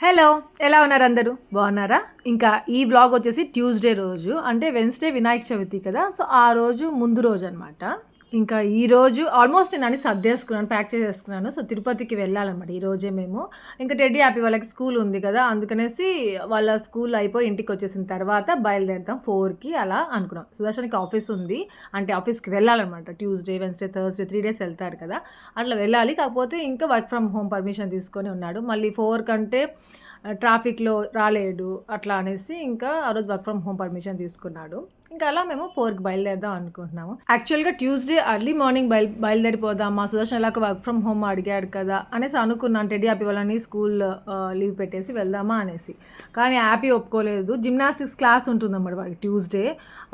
Hello ఎలా ఉన్నారు అందరూ? బాగున్నారా? ఇంకా ఈ వ్లాగ్ వచ్చేసి ట్యూస్డే రోజు అంటే వెన్స్డే వినాయక చవితి కదా సో ఆ రోజు ముందు రోజు అనమాట ఇంకా ఈరోజు ఆల్మోస్ట్ నేను అన్ని సర్దేసుకున్నాను ప్యాక్ చేసేసుకున్నాను. సో తిరుపతికి వెళ్ళాలన్నమాట ఈరోజే మేము. ఇంకా టెడ్డీ హ్యాపీ వాళ్ళకి స్కూల్ ఉంది కదా అందుకనేసి వాళ్ళ స్కూల్ అయిపోయి ఇంటికి వచ్చేసిన తర్వాత బయలుదేరుతాం ఫోర్కి అలా అనుకున్నాం. సుదర్శన్కి ఆఫీస్ ఉంది. అంటే ఆఫీస్కి వెళ్ళాలన్నమాట. Tuesday Wednesday Thursday three days వెళ్తారు కదా. అట్లా వెళ్ళాలి. కాకపోతే ఇంకా వర్క్ ఫ్రమ్ హోమ్ పర్మిషన్ తీసుకొని ఉన్నాడు. మళ్ళీ ఫోర్ కంటే uh, ట్రాఫిక్లో రాలేడు. అట్లా అనేసి ఇంకా ఆ రోజు వర్క్ ఫ్రమ్ హోమ్ పర్మిషన్ తీసుకున్నాడు. ఇంకా అలా మేము ఫోర్కి బయలుదేరదాం అనుకుంటున్నాము. యాక్చువల్గా ట్యూస్డే అర్లీ మార్నింగ్ బయలు బయలుదేరిపోదాం మా సుదర్శన్ ఇలాగ వర్క్ ఫ్రమ్ హోమ్ అడిగాడు కదా అనేసి అనుకున్నాను. టెడ్డీ హ్యాపీ వాళ్ళని స్కూల్ లీవ్ uh, పెట్టేసి వెళ్దామా అనేసి. కానీ హ్యాపీ ఒప్పుకోలేదు. జిమ్నాస్టిక్స్ క్లాస్ ఉంటుందన్నమాట వాడికి ట్యూస్డే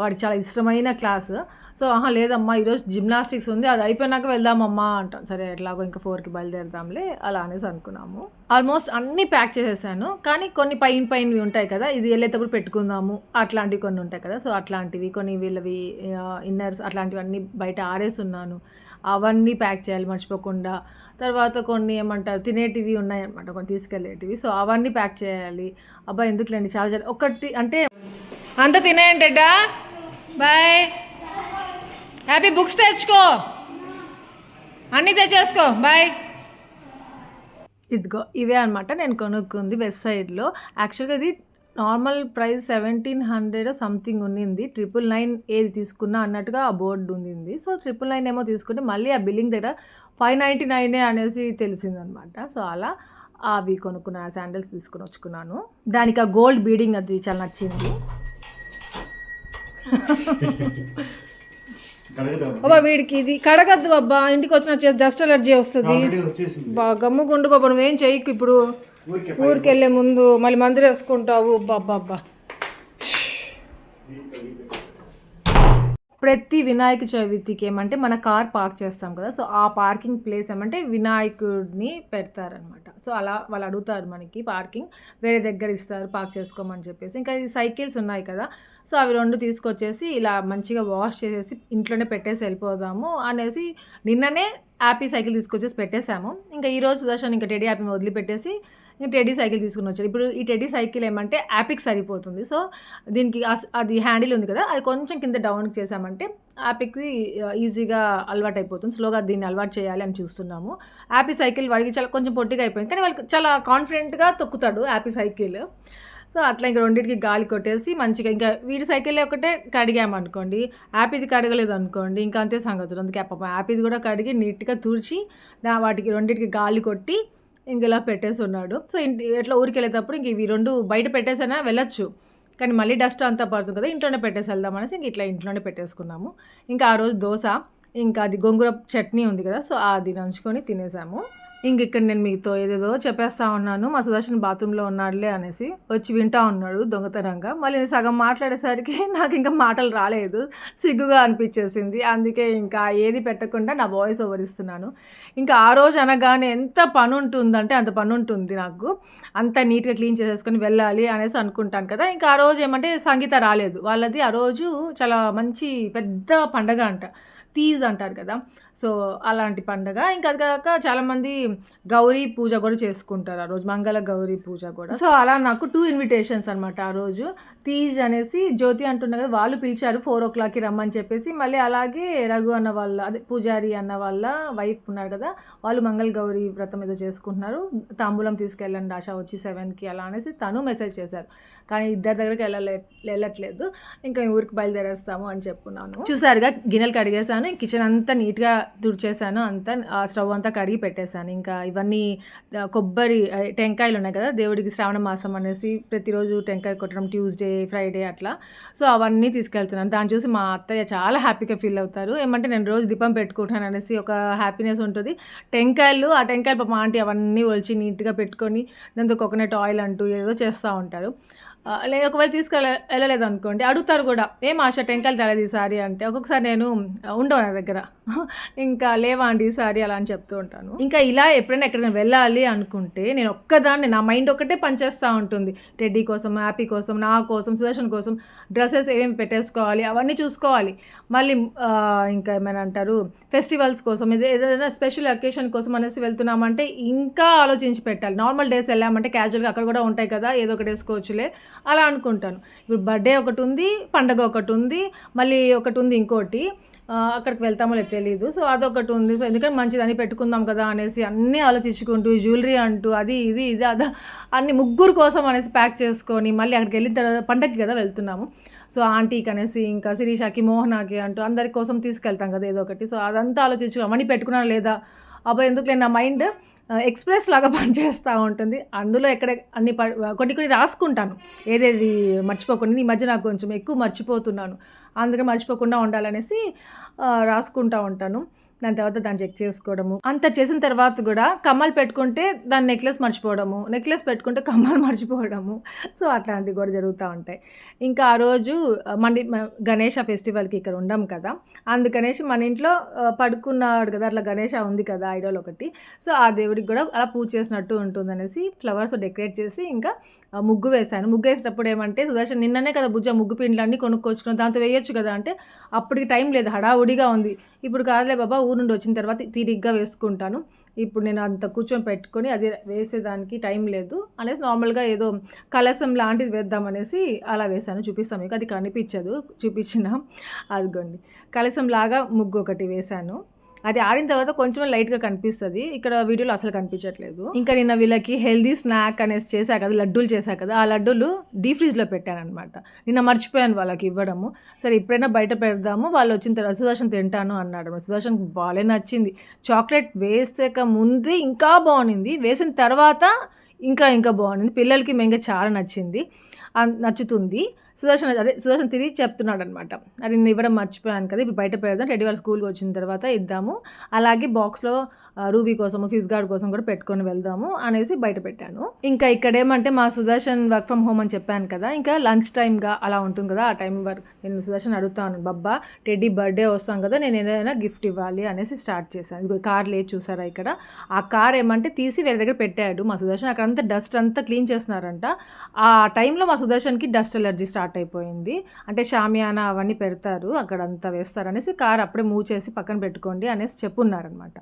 వాడికి చాలా ఇష్టమైన క్లాస్ సో ఆహా లేదమ్మా ఈరోజు జిమ్నాస్టిక్స్ ఉంది. అది అయిపోయినాక వెళ్దామమ్మా అంటాం. సరే ఎట్లాగో ఇంకా ఫోర్కి బయలుదేరదాంలే. అలా అనేసి అనుకున్నాము. ఆల్మోస్ట్ అన్నీ ప్యాక్ చేసేసాను. కానీ కొన్ని పైన పైనవి ఉంటాయి కదా ఇది వెళ్ళేటప్పుడు పెట్టుకుందాము. అట్లాంటివి కొన్ని ఉంటాయి కదా సో అట్లాంటివి కొన్ని వీళ్ళవి ఇన్నర్స్ అట్లాంటివన్నీ బయట ఆరేసున్నాను. అవన్నీ ప్యాక్ చేయాలి మర్చిపోకుండా. తర్వాత కొన్ని ఏమంటారు తినేటివి ఉన్నాయన్నమాట కొన్ని తీసుకెళ్ళేటివి. సో అవన్నీ ప్యాక్ చేయాలి. అబ్బా ఎందుకులేండి చాలా చాలా ఒకటి అంటే అంత తినేయంటేటా బాయ్. హ్యాపీ బుక్స్ తెచ్చుకో. అన్నీ తెచ్చేసుకో. బాయ్. ఇదిగో ఇవే అనమాట నేను కొనుక్కుంది వెస్ట్ సైడ్లో యాక్చువల్గా ఇది normal price seventeen hundred something ఉండింది ట్రిపుల్ నైన్ ఏది తీసుకున్నా అన్నట్టుగా ఆ బోర్డు ఉండింది సో ట్రిపుల్ నైన్ ఏమో తీసుకుంటే మళ్ళీ ఆ బిల్లింగ్ దగ్గర ఫైవ్ నైంటీ నైనే అనేసి తెలిసిందనమాట సో అలా అవి కొనుక్కున్న శాండిల్స్ తీసుకుని వచ్చుకున్నాను. దానికి ఆ గోల్డ్ బీడింగ్ అది చాలా నచ్చింది. అబ్బా. వీడికి ఇది కడగద్దు అబ్బా. ఇంటికి వచ్చిన చేసి డస్ట్ అలర్జీ వస్తుంది. బా గమ్ముగుండు బాబా నువ్వేం చేయకు ఇప్పుడు. ఊరికి వెళ్ళే ముందు మళ్ళీ మందులు వేసుకుంటావు బాబ్బా ప్రతి వినాయక చవితికి ఏమంటే మన కార్ పార్క్ చేస్తాం కదా సో ఆ పార్కింగ్ ప్లేస్ ఏమంటే వినాయకుడిని పెడతారనమాట సో అలా వాళ్ళు అడుగుతారు మనకి పార్కింగ్ వేరే దగ్గర ఇస్తారు పార్క్ చేసుకోమని చెప్పేసి. ఇంకా ఈ సైకిల్స్ ఉన్నాయి కదా సో అవి రెండు తీసుకొచ్చేసి ఇలా మంచిగా వాష్ చేసేసి ఇంట్లోనే పెట్టేసి వెళ్ళిపోదాము అనేసి నిన్ననే హ్యాపీ సైకిల్ తీసుకొచ్చేసి పెట్టేశాము. ఇంకా ఈరోజు సుదర్శన్ ఇంకా టెడీ హ్యాపీని వదిలిపెట్టేసి ఇంకా టెడీ సైకిల్ తీసుకుని వచ్చారు. ఇప్పుడు ఈ టెడ్డీ సైకిల్ ఏమంటే యాపిక్ సరిపోతుంది. సో దీనికి అది హ్యాండిల్ ఉంది కదా అది కొంచెం కింద డౌన్ చేసామంటే యాపిక్కి ఈజీగా అలవాటు అయిపోతుంది స్లోగా దీన్ని అలవాటు చేయాలి అని చూస్తున్నాము. యాపీ సైకిల్ వాడికి చాలా కొంచెం పొట్టిగా అయిపోయింది. కానీ వాళ్ళకి చాలా కాన్ఫిడెంట్గా తొక్కుతాడు యాపీ సైకిల్. సో అట్లా ఇంకా రెండింటికి గాలి కొట్టేసి మంచిగా ఇంకా వీడి సైకిల్ ఒకటే కడిగామనుకోండి యాపీది కడగలేదు అనుకోండి ఇంకా అంతే సంగతులు. అందుకే పాపం యాపీది కూడా కడిగి నీట్గా తుడిచి దా వాటికి రెండింటికి గాలి కొట్టి ఇంక ఇలా పెట్టేసి ఉన్నాడు. సో ఇంటి ఎట్లా ఊరికి వెళ్ళేటప్పుడు ఇంక ఇవి రెండు బయట పెట్టేసైనా వెళ్ళొచ్చు. కానీ మళ్ళీ డస్ట్ అంతా పడుతుంది కదా ఇంట్లోనే పెట్టేసి వెళ్దాం అనేసి ఇంక ఇట్లా ఇంట్లోనే పెట్టేసుకున్నాము. ఇంకా ఆ రోజు దోశ ఇంకా అది గోంగూర చట్నీ ఉంది కదా సో అది నంచుకొని తినేసాము. ఇంక ఇక్కడ నేను మీతో ఏదేదో చెప్పేస్తా ఉన్నాను. మా సుదర్శన్ బాత్రూంలో ఉన్నాడులే అనేసి వచ్చి వింటా ఉన్నాడు దొంగతనంగా. మళ్ళీ నేను సగం మాట్లాడేసరికి నాకు ఇంకా మాటలు రాలేదు. సిగ్గుగా అనిపించేసింది. అందుకే ఇంకా ఏది పెట్టకుండా నా వాయిస్ ఓవర్ ఇస్తున్నాను. ఇంకా ఆ రోజు అనగానే ఎంత పని ఉంటుందంటే అంత పని ఉంటుంది నాకు. అంత నీట్గా క్లీన్ చేసేసుకొని వెళ్ళాలి అనేసి అనుకుంటాను కదా. ఇంకా ఆ రోజు ఏమంటే సంగీత రాలేదు. వాళ్ళది ఆ రోజు చాలా మంచి పెద్ద పండగ అంట. తీజ్ అంటారు కదా. సో అలాంటి పండగ. ఇంకా అది కాక చాలామంది గౌరీ పూజ కూడా చేసుకుంటారు. ఆ రోజు మంగళ గౌరీ పూజ కూడా. సో అలా నాకు టూ ఇన్విటేషన్స్ అనమాట ఆ రోజు. తీజ్ అనేసి జ్యోతి అంటున్నారు కదా వాళ్ళు పిలిచారు ఫోర్ ఓ క్లాక్కి రమ్మని చెప్పేసి. మళ్ళీ అలాగే రఘు అన్న వాళ్ళ అదే పూజారి అన్న వాళ్ళ వైఫ్ ఉన్నారు కదా వాళ్ళు మంగళ గౌరీ వ్రతం ఏదో చేసుకుంటున్నారు. తాంబూలం తీసుకెళ్ళండి ఆశ వచ్చి సెవెన్కి అలా అనేసి తను మెసేజ్ చేశారు. కానీ ఇద్దరి దగ్గరికి వెళ్ళలే వెళ్ళట్లేదు. ఇంకా మేము ఊరికి బయలుదేరేస్తాము అని చెప్పున్నాను. చూసారుగా గిన్నెలు కడిగేశాను. కిచెన్ అంతా నీట్గా తుడిచేసాను అంతా ఆ స్టవ్ అంతా కడిగి పెట్టేశాను. ఇంకా ఇవన్నీ కొబ్బరి టెంకాయలు ఉన్నాయి కదా దేవుడికి శ్రావణ మాసం అనేసి ప్రతిరోజు టెంకాయ కొట్టడం ట్యూస్డే ఫ్రైడే అట్లా. సో అవన్నీ తీసుకెళ్తున్నాను. దాన్ని చూసి మా అత్తయ్య చాలా హ్యాపీగా ఫీల్ అవుతారు. ఏమంటే నేను రోజు దీపం పెట్టుకుంటాను అనేసి ఒక హ్యాపీనెస్ ఉంటుంది. టెంకాయలు ఆ టెంకాయలు పాప ఆంటీ అవన్నీ ఒలిచి నీట్గా పెట్టుకొని దాంతో కోకోనట్ ఆయిల్ అంటూ ఏదో చేస్తూ ఉంటారు. లేదు ఒకవేళ తీసుకెళ్ళ వెళ్ళలేదు అనుకోండి అడుగుతారు కూడా ఏం ఆశ టెంకాయలు తేలేదు ఈసారి అంటే ఒక్కొక్కసారి నేను ఉండవు నా దగ్గర. ఇంకా లేవా అండి ఈసారి అలా అని చెప్తూ ఉంటాను. ఇంకా ఇలా ఎప్పుడైనా ఎక్కడైనా వెళ్ళాలి అనుకుంటే నేను ఒక్కదాన్ని నా మైండ్ ఒకటే పనిచేస్తూ ఉంటుంది. టెడ్డీ కోసం హ్యాపీ కోసం నా కోసం సుదర్శన్ కోసం డ్రెస్సెస్ ఏమేమి పెట్టేసుకోవాలి అవన్నీ చూసుకోవాలి. మళ్ళీ ఇంకా ఏమైనా అంటారు ఫెస్టివల్స్ కోసం ఏదైనా స్పెషల్ అకేషన్ కోసం అనేసి వెళ్తున్నామంటే ఇంకా ఆలోచించి పెట్టాలి. నార్మల్ డేస్ వెళ్ళామంటే క్యాజువల్గా అక్కడ కూడా ఉంటాయి కదా ఏదో ఒకటి వేసుకోవచ్చులే. అలా అనుకుంటాను. ఇప్పుడు బర్త్డే ఒకటి ఉంది పండగ ఒకటి ఉంది మళ్ళీ ఒకటి ఉంది ఇంకోటి అక్కడికి వెళ్తామో లేదు తెలియదు సో అదొకటి ఉంది. సో ఎందుకంటే మంచిదని పెట్టుకుందాం కదా అనేసి అన్నీ ఆలోచించుకుంటూ జ్యువెలరీ అంటూ అది ఇది ఇది అదా అన్ని ముగ్గురు కోసం అనేసి ప్యాక్ చేసుకొని మళ్ళీ అక్కడికి వెళ్ళిన తర్వాత పండగకి కదా వెళ్తున్నాము. సో ఆంటీకి అనేసి ఇంకా శిరీషాకి మోహనాకి అంటూ అందరి కోసం తీసుకెళ్తాం కదా ఏదో ఒకటి. సో అదంతా ఆలోచించుకో మనీ పెట్టుకున్నా లేదా? అబ్బాయి ఎందుకు నా మైండ్ ఎక్స్ప్రెస్ లాగా పనిచేస్తూ ఉంటుంది. అందులో ఎక్కడ అన్ని ప కొన్ని కొన్ని రాసుకుంటాను. ఏదేది మర్చిపోకుండా ఈ మధ్య నాకు కొంచెం ఎక్కువ మర్చిపోతున్నాను. అందుకే మర్చిపోకుండా ఉండాలనేసి రాసుకుంటూ ఉంటాను. దాని తర్వాత దాన్ని చెక్ చేసుకోవడము. అంత చేసిన తర్వాత కూడా కమ్మలు పెట్టుకుంటే దాని నెక్లెస్ మర్చిపోవడము. నెక్లెస్ పెట్టుకుంటే కమ్మలు మర్చిపోవడము. సో అట్లాంటివి కూడా జరుగుతూ ఉంటాయి. ఇంకా ఆ రోజు మన గణేష ఫెస్టివల్కి ఇక్కడ ఉండం కదా. అందుకనేసి మన ఇంట్లో పడుకున్నాడు కదా. అట్లా గణేష ఉంది కదా ఐడోల్ ఒకటి. సో ఆ దేవుడికి కూడా అలా పూజ చేసినట్టు ఉంటుందనేసి ఫ్లవర్స్ డెకరేట్ చేసి ఇంకా ముగ్గు వేశాను. ముగ్గు వేసేటప్పుడు ఏమంటే సుదర్శన్ నిన్ననే కదా బుజ్జ ముగ్గు పిండ్లన్నీ కొనుక్కొచ్చుకున్నాం దాంతో వేయొచ్చు కదా అంటే అప్పటికి టైం లేదు. హడావుడిగా ఉంది. ఇప్పుడు కాదులే బాబా ఊరు నుండి వచ్చిన తర్వాత తీరిగ్గా వేసుకుంటాను. ఇప్పుడు నేను అంత కూర్చొని పెట్టుకొని అది వేసేదానికి టైం లేదు. అనేసి నార్మల్గా ఏదో కలసం లాంటిది వేద్దామనేసి అలా వేసాను చూపిస్తాను మీకు. అది కనిపించదు. చూపించిన. అదిగోండి. కలసం లాగా ముగ్గు ఒకటి వేశాను. అది ఆడిన తర్వాత కొంచెం లైట్గా కనిపిస్తుంది. ఇక్కడ వీడియోలో అసలు కనిపించట్లేదు. ఇంకా నిన్న వీళ్ళకి హెల్దీ స్నాక్ అనేసి చేశా కదా లడ్డూలు చేశా కదా ఆ లడ్డూలు డీ ఫ్రిడ్జ్లో పెట్టాను అనమాట నిన్న మర్చిపోయాను వాళ్ళకి ఇవ్వడము. సరే ఎప్పుడైనా బయట పెడదాము వాళ్ళు వచ్చిన తర్వాత సుదర్శన్ తింటాను అన్నాడు. సుదర్శన్ బాగాలే నచ్చింది. చాక్లెట్ వేసాక ముందే ఇంకా బాగుంది వేసిన తర్వాత ఇంకా ఇంకా బాగుంది పిల్లలకి మెంగ చాలా నచ్చింది. నచ్చుతుంది. సుదర్శన్ అదే సుదర్శన్ తిరిగి చెప్తున్నాడు అనమాట అది నేను ఇవ్వడం మర్చిపోయాను కదా ఇప్పుడు బయట పెడదాం రెడీ వాళ్ళ స్కూల్కి వచ్చిన తర్వాత ఇద్దాము. అలాగే బాక్స్లో రూబీ కోసము ఫిజ్ గార్డ్ కోసం కూడా పెట్టుకొని వెళ్దాము అనేసి బయట పెట్టాను. ఇంకా ఇక్కడ ఏమంటే మా సుదర్శన్ వర్క్ ఫ్రమ్ హోమ్ అని చెప్పాను కదా ఇంకా లంచ్ టైమ్గా అలా ఉంటుంది కదా ఆ టైం వరకు నేను సుదర్శన్ అడుగుతాను బాబ్బా టెడ్డీ బర్త్డే వస్తాం కదా నేను ఏదైనా గిఫ్ట్ ఇవ్వాలి అనేసి స్టార్ట్ చేశాను. ఇది కార్ లేదు చూసారా ఇక్కడ? ఆ కార్ ఏమంటే తీసి వేరే దగ్గర పెట్టాడు మా సుదర్శన్. అక్కడంతా డస్ట్ అంతా క్లీన్ చేస్తున్నారంట. ఆ టైంలో మా సుదర్శన్కి డస్ట్ ఎలర్జీ స్టార్ట్ అయిపోయింది. అంటే షామియానా అవన్నీ పెడతారు అక్కడ అంతా వేస్తారు అనేసి కార్ అప్పుడే మూవ్ చేసి పక్కన పెట్టుకోండి అనేసి చెప్పున్నారనమాట.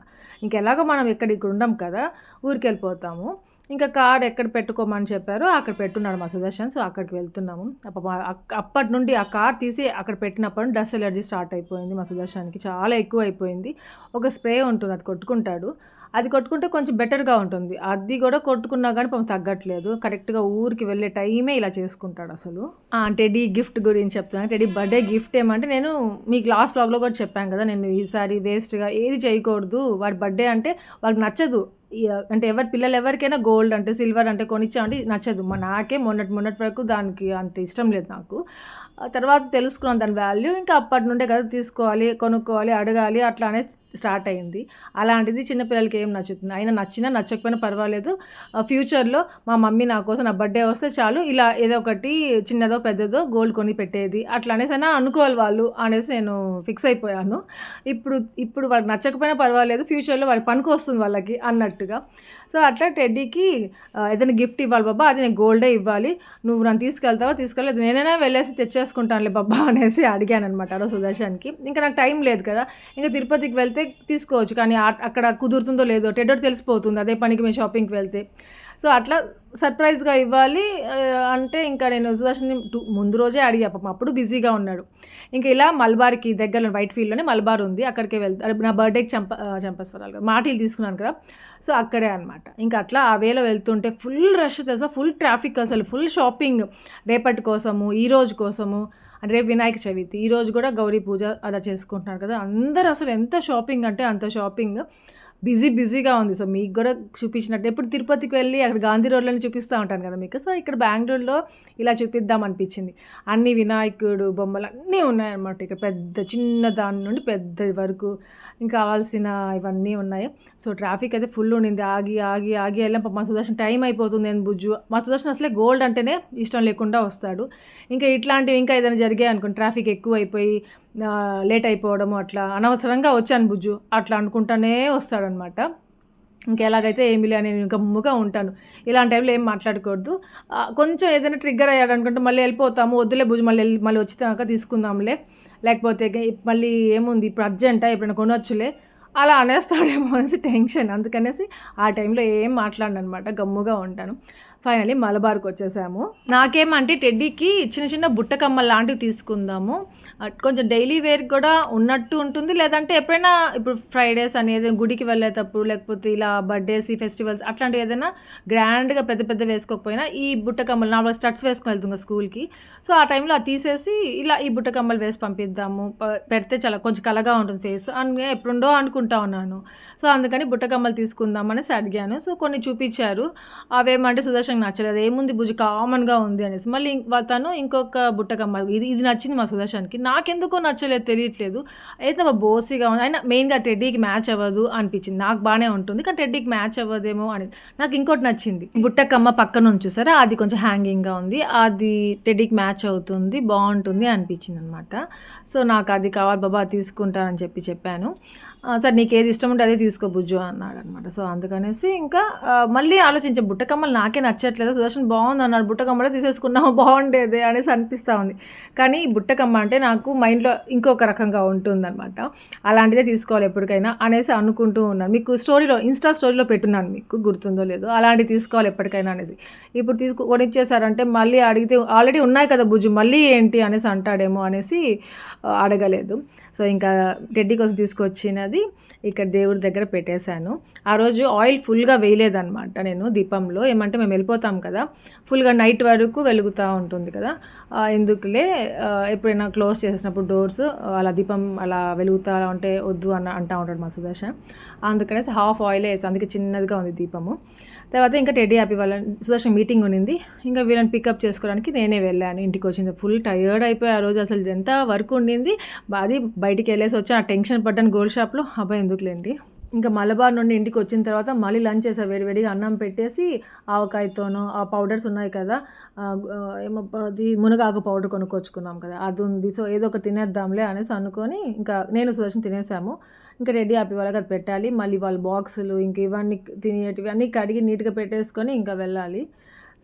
ఇంకెలాగో మనం ఇక్కడ ఇక్కడ ఉండం కదా ఊరికి వెళ్ళిపోతాము ఇంకా కార్ ఎక్కడ పెట్టుకోమని చెప్పారో అక్కడ పెట్టున్నాడు మా సుదర్శన్ సో అక్కడికి వెళ్తున్నాము. అప్పటి నుండి ఆ కార్ తీసి అక్కడ పెట్టినప్పుడు డస్ట్ ఎలర్జీ స్టార్ట్ అయిపోయింది మా సుదర్శన్కి. చాలా ఎక్కువ అయిపోయింది ఒక స్ప్రే ఉంటుంది అది కొట్టుకుంటాడు. అది కొట్టుకుంటే కొంచెం బెటర్గా ఉంటుంది. అది కూడా కొట్టుకున్నా కానీ పాపం తగ్గట్లేదు. కరెక్ట్గా ఊరికి వెళ్ళే టైమే ఇలా చేసుకుంటాడు అసలు. టెడీ గిఫ్ట్ గురించి చెప్తున్నాను టెడీ బర్త్డే గిఫ్ట్ ఏమంటే నేను మీకు లాస్ట్ వ్లాగ్లో కూడా చెప్పాను కదా నేను ఈసారి వేస్ట్గా ఏది చేయకూడదు. వాడి బర్త్డే అంటే వాడికి నచ్చదు. అంటే ఎవరి పిల్లలు ఎవరికైనా గోల్డ్ అంటే సిల్వర్ అంటే కొనిచ్చామంటే నచ్చదు. మా నాకే మొన్నటి మొన్నటి వరకు దానికి అంత ఇష్టం లేదు నాకు. తర్వాత తెలుసుకున్నాను దాని వాల్యూ ఇంకా అప్పటి నుండే కదా తీసుకోవాలి కొనుక్కోవాలి అడగాలి అట్లానే స్టార్ట్ అయింది. అలాంటిది చిన్నపిల్లలకి ఏం నచ్చుతుంది? అయినా నచ్చినా నచ్చకపోయినా పర్వాలేదు. ఫ్యూచర్లో మా మమ్మీ నా కోసం నా బర్త్డే వస్తే చాలు ఇలా ఏదో ఒకటి చిన్నదో పెద్దదో గోల్డ్ కొని పెట్టేది. అట్లా అనేసి అయినా అనుకోవాలి వాళ్ళు అనేసి నేను ఫిక్స్ అయిపోయాను. ఇప్పుడు ఇప్పుడు వాళ్ళకి నచ్చకపోయినా పర్వాలేదు ఫ్యూచర్లో వాళ్ళకి పనికి వస్తుంది వాళ్ళకి అన్నట్టుగా. సో అట్లా టెడ్డీకి ఏదైనా గిఫ్ట్ ఇవ్వాలి బాబా అది నేను గోల్డే ఇవ్వాలి. నువ్వు నన్ను తీసుకెళ్తావా తీసుకెళ్ళలేదు నేనైనా వెళ్ళేసి తెచ్చేసుకుంటానులే బాబా అనేసి అడిగాను అనమాట ఆ సుదర్శన్కి. ఇంకా నాకు టైం లేదు కదా ఇంకా తిరుపతికి వెళ్తే తీసుకోవచ్చు కానీ అక్కడ కుదురుతుందో లేదో టెడ్డో తెలిసిపోతుంది అదే పనికి మేము షాపింగ్కి వెళ్తే. సో అట్లా సర్ప్రైజ్గా ఇవ్వాలి. అంటే ఇంకా నేను సుదర్శన్ని ముందు రోజే అడిగా పాపం అప్పుడు బిజీగా ఉన్నాడు. ఇంకా ఇలా మల్బార్కి దగ్గరలో వైట్ ఫీల్డ్లోనే మల్బార్ ఉంది. అక్కడికే వెళ్తా నా బర్త్డేకి చంప ఆ, చంపస్వరాలు మాటిలు తీసుకున్నాను కదా. సో అక్కడే అనమాట ఇంకా అట్లా ఆ వేలో వెళ్తుంటే ఫుల్ రష్ తెలుసా ఫుల్ ట్రాఫిక్ అసలు ఫుల్ షాపింగ్ రేపటి కోసము ఈ రోజు కోసము. అంటే రేపు వినాయక చవితి ఈరోజు కూడా గౌరీ పూజ అలా చేసుకుంటున్నారు కదా. అందరు అసలు ఎంత షాపింగ్ అంటే అంత షాపింగ్. బిజీ బిజీగా ఉంది. సో మీకు కూడా చూపించినట్టు. ఎప్పుడు తిరుపతికి వెళ్ళి అక్కడ గాంధీ రోడ్లోనే చూపిస్తూ ఉంటాను కదా మీకు. సో ఇక్కడ బెంగళూరులో ఇలా చూపిద్దాం అనిపించింది. అన్ని వినాయకుడు బొమ్మలు అన్నీ ఉన్నాయన్నమాట. ఇక్కడ పెద్ద చిన్న దాని నుండి పెద్ద వరకు ఇంకా కావాల్సిన ఇవన్నీ ఉన్నాయి. సో ట్రాఫిక్ అయితే ఫుల్ ఉండింది. ఆగి ఆగి ఆగి వెళ్ళాం. మా సుదర్శన్ టైం అయిపోతుంది. అని బుజ్జు మా సుదర్శన్ అసలే గోల్డ్ అంటేనే ఇష్టం లేకుండా వస్తాడు. ఇంకా ఇట్లాంటివి ఇంకా ఏదైనా జరిగాయి అనుకోండి ట్రాఫిక్ ఎక్కువ అయిపోయి లేట్ అయిపోవడము అట్లా. అనవసరంగా వచ్చాను బుజ్జు. అట్లా అనుకుంటానే వస్తాడనమాట. ఇంకెలాగైతే ఏమి లే నేను గమ్ముగా ఉంటాను. ఇలాంటి టైంలో ఏం మాట్లాడకూడదు. కొంచెం ఏదైనా ట్రిగ్గర్ అయ్యాడు అనుకుంటే మళ్ళీ వెళ్ళిపోతాము. వద్దులే భుజం మళ్ళీ వెళ్ళి- మళ్ళీ వచ్చినాక తీసుకుందాంలే. లేకపోతే మళ్ళీ ఏముంది? ఇప్పుడు అర్జెంటా? ఎప్పుడైనా కొనొచ్చులే? అలా అనేస్తాడేమో అనేసి టెన్షన్. అందుకనేసి ఆ టైంలో ఏం మాట్లాడను అనమాట గమ్ముగా ఉంటాను. ఫైనలీ మలబార్కి వచ్చేసాము. నాకేమంటే టెడ్డీకి చిన్న చిన్న బుట్టకమ్మ లాంటివి తీసుకుందాము. కొంచెం డైలీ వేర్ కూడా ఉన్నట్టు ఉంటుంది. లేదంటే ఎప్పుడైనా ఇప్పుడు ఫ్రైడేస్ అనేది గుడికి వెళ్ళేటప్పుడు లేకపోతే ఇలా బర్త్డేస్ ఈ ఫెస్టివల్స్ అట్లాంటివి ఏదైనా గ్రాండ్గా పెద్ద పెద్ద వేసుకోకపోయినా ఈ బుట్టకమ్మలు నార్మల్ స్టడ్స్ వేసుకుని వెళ్తుంది స్కూల్కి సో ఆ టైంలో అది తీసేసి ఇలా ఈ బుట్టకమ్మలు వేసి పంపిద్దాము. పెడితే చాలా కొంచెం కలగా ఉంటుంది ఫేస్ అని ఎప్పుడుండో అనుకుంటా ఉన్నాను. సో అందుకని బుట్టకమ్మలు తీసుకుందామనేసి అడిగాను. సో కొన్ని చూపించారు. అవేమంటే సుదర్శన్ నచ్చలేదు. ఏముంది భుజ కామన్గా ఉంది అనేసి. మళ్ళీ తను ఇంకొక బుట్టకమ్మ ఇది ఇది నచ్చింది మా సుదర్శన్కి. నాకెందుకో నచ్చలేదు తెలియట్లేదు. అయితే మా బోసిగా ఉంది. అయినా మెయిన్గా టెడ్డీకి మ్యాచ్ అవ్వదు అనిపించింది. నాకు బాగానే ఉంటుంది కానీ టెడ్డీకి మ్యాచ్ అవ్వదేమో అని. నాకు ఇంకోటి నచ్చింది. బుట్టకమ్మ పక్కన నుంచి చూసారా? అది కొంచెం హ్యాంగింగ్గా ఉంది. అది టెడ్డీకి మ్యాచ్ అవుతుంది బాగుంటుంది అనిపించింది అనమాట సో నాకు అది కావాలి బాబా తీసుకుంటానని చెప్పి చెప్పాను. సార్ నీకు ఏది ఇష్టం ఉంటే అదే తీసుకో బుజ్జు అన్నాడు అనమాట సో అందుకనేసి ఇంకా మళ్ళీ ఆలోచించే బుట్టకమ్మలు నాకే నచ్చట్లేదు. సుదర్శన్ బాగుంది అన్నాడు. బుట్టకమ్మలో తీసేసుకున్నాము బాగుండేది అనేసి అనిపిస్తూ ఉంది. కానీ బుట్టకమ్మ అంటే నాకు మైండ్లో ఇంకొక రకంగా ఉంటుందన్నమాట. అలాంటిదే తీసుకోవాలి ఎప్పటికైనా అనేసి అనుకుంటూ ఉన్నాను. మీకు స్టోరీలో ఇన్స్టా స్టోరీలో పెట్టున్నాను మీకు గుర్తుందో లేదో. అలాంటివి తీసుకోవాలి ఎప్పటికైనా అనేసి. ఇప్పుడు తీసుకు కొనిచ్చేసారంటే మళ్ళీ అడిగితే ఆల్రెడీ ఉన్నాయి కదా బుజ్జు మళ్ళీ ఏంటి? అనేసి అంటాడేమో అనేసి అడగలేదు. సో ఇంకా టెడ్డీ కోసం తీసుకొచ్చినది ఇక్కడ దేవుడి దగ్గర పెట్టేశాను. ఆ రోజు ఆయిల్ ఫుల్గా వేయలేదనమాట నేను దీపంలో. ఏమంటే మేము వెళ్ళిపోతాం కదా ఫుల్గా నైట్ వరకు వెలుగుతూ ఉంటుంది కదా. ఎందుకులే ఎప్పుడైనా క్లోజ్ చేసినప్పుడు డోర్స్ అలా దీపం అలా వెలుగుతూ ఉంటే వద్దు అన్న అంటూ ఉంటాడు మా సుదర్శన్. అందుకనేసి హాఫ్ ఆయిల్ వేసి అందుకే చిన్నదిగా ఉంది దీపము. తర్వాత ఇంకా టెడ్డీ హ్యాపీ వాళ్ళ సుదర్శన్ మీటింగ్ ఉన్నింది. ఇంకా వీళ్ళని పికప్ చేసుకోవడానికి నేనే వెళ్ళాను. ఇంటికి వచ్చింది ఫుల్ టయర్డ్ అయిపోయి ఆ రోజు అసలు ఎంత వర్క్ ఉండింది. అది బయటికి వెళ్ళేసి వచ్చి ఆ టెన్షన్ పడ్డాను గోల్డ్ షాప్లో అబ్బాయి ఎందుకులేండి? ఇంకా మలబార్ నుండి ఇంటికి వచ్చిన తర్వాత మళ్ళీ లంచ్ చేసా వేడివేడిగా అన్నం పెట్టేసి ఆవకాయతోనో ఆ పౌడర్స్ ఉన్నాయి కదా ఏమో అది మునగాకు పౌడర్ కొనుక్కొచ్చుకున్నాం కదా అది ఉంది. సో ఏదో ఒకటి తినేద్దాంలే అనేసి అనుకొని ఇంకా నేను సుదర్శన్ తినేసాము. ఇంకా రెడీ ఆపి వాళ్ళకి అది పెట్టాలి. మళ్ళీ వాళ్ళ బాక్సులు ఇంక ఇవన్నీ తినేటివి అన్నీ కడిగి నీట్గా పెట్టేసుకొని ఇంకా వెళ్ళాలి.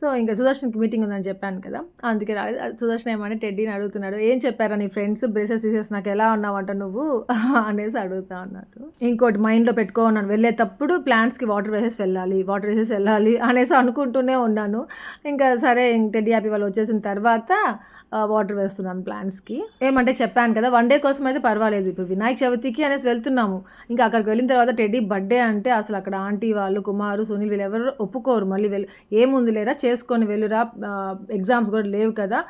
సో ఇంకా సుదర్శన్కి మీటింగ్ ఉందని చెప్పాను కదా అందుకే రాలేదు సుదర్శన్ ఏమని టెడ్డీని అడుగుతున్నాడు ఏం చెప్పారా నీ ఫ్రెండ్స్ బ్రేసెస్ తీసేసి నాకు ఎలా ఉన్నావంట నువ్వు? అనేసి అడుగుతా ఉన్నాడు ఇంకోటి మైండ్లో పెట్టుకో ఉన్నాను వెళ్ళేటప్పుడు ప్లాంట్స్కి వాటర్ వేసేసి వెళ్ళాలి వాటర్ వేసేసి వెళ్ళాలి అనేసి అనుకుంటూనే ఉన్నాను. ఇంకా సరే ఇంక టెడ్డీ హ్యాపీ వాళ్ళు వచ్చేసిన తర్వాత వాటర్ వేస్తున్నాను ప్లాంట్స్కి ఏమంటే చెప్పాను కదా వన్ డే కోసం అయితే పర్వాలేదు. ఇప్పుడు వినాయక చవితికి అనేసి వెళ్తున్నాము. ఇంకా అక్కడికి వెళ్ళిన తర్వాత టెడ్డీ బర్త్డే అంటే అసలు అక్కడ ఆంటీ వాళ్ళు కుమారు సునీల్ వీళ్ళు ఎవరు ఒప్పుకోరు. మళ్ళీ వెళ్ళి ఏముంది లేరా చేసుకొని వెళ్ళురా. ఎగ్జామ్స్ కూడా లేవు కదా.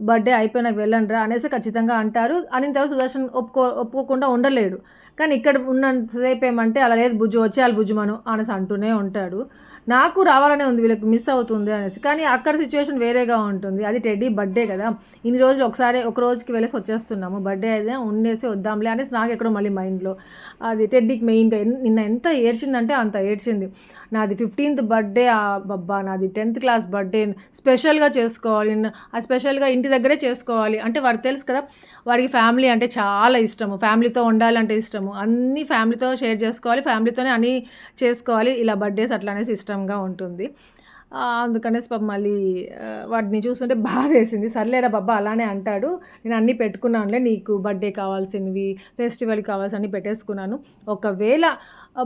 బర్త్డే అయిపోయినాక వెళ్ళండి రా అనేసి ఖచ్చితంగా అంటారు. అని తర్వాత సుదర్శన్ ఒప్పుకో ఒప్పుకోకుండా ఉండలేడు. కానీ ఇక్కడ ఉన్నంతసేపు ఏమంటే అలా లేదు బుజ్జు వచ్చేయాలి బుజ్జు మనం అనేసి అంటూనే ఉంటాడు. నాకు రావాలనే ఉంది వీళ్ళకి మిస్ అవుతుంది అనేసి. కానీ అక్కడ సిచ్యువేషన్ వేరేగా ఉంటుంది. అది టెడ్డీ బర్త్డే కదా. ఇన్ని రోజులు ఒకసారి ఒక రోజుకి వెళ్ళేసి వచ్చేస్తున్నాము. బర్త్డే అయితే ఉండేసి వద్దాంలే అనేసి నాకు ఎక్కడో మళ్ళీ మైండ్లో అది టెడ్డీకి మెయిన్గా నిన్న ఎంత ఏడ్చిందంటే అంత ఏడ్చింది. నాది ఫిఫ్టీన్త్ బర్త్డే బబ్బా నాది టెన్త్ క్లాస్ బర్త్డే స్పెషల్గా చేసుకోవాలి న- ఆ స్పెషల్గా ఇంటి దగ్గరే చేసుకోవాలి. అంటే వారు తెలుసు కదా వారికి ఫ్యామిలీ అంటే చాలా ఇష్టము. ఫ్యామిలీతో ఉండాలంటే ఇష్టము. అన్నీ ఫ్యామిలీతో షేర్ చేసుకోవాలి ఫ్యామిలీతోనే అన్నీ చేసుకోవాలి. ఇలా బర్త్డేస్ అట్లా అనేసి ఇష్టంగా ఉంటుంది. అందుకనేసి పాప మళ్ళీ వాటిని చూస్తుంటే బాధ వేసింది సర్లేరా బాబా అలానే అంటాడు. నేను అన్నీ పెట్టుకున్నానులే నీకు బర్త్డే కావాల్సినవి ఫెస్టివల్ కావాల్సి అన్నీ పెట్టేసుకున్నాను. ఒకవేళ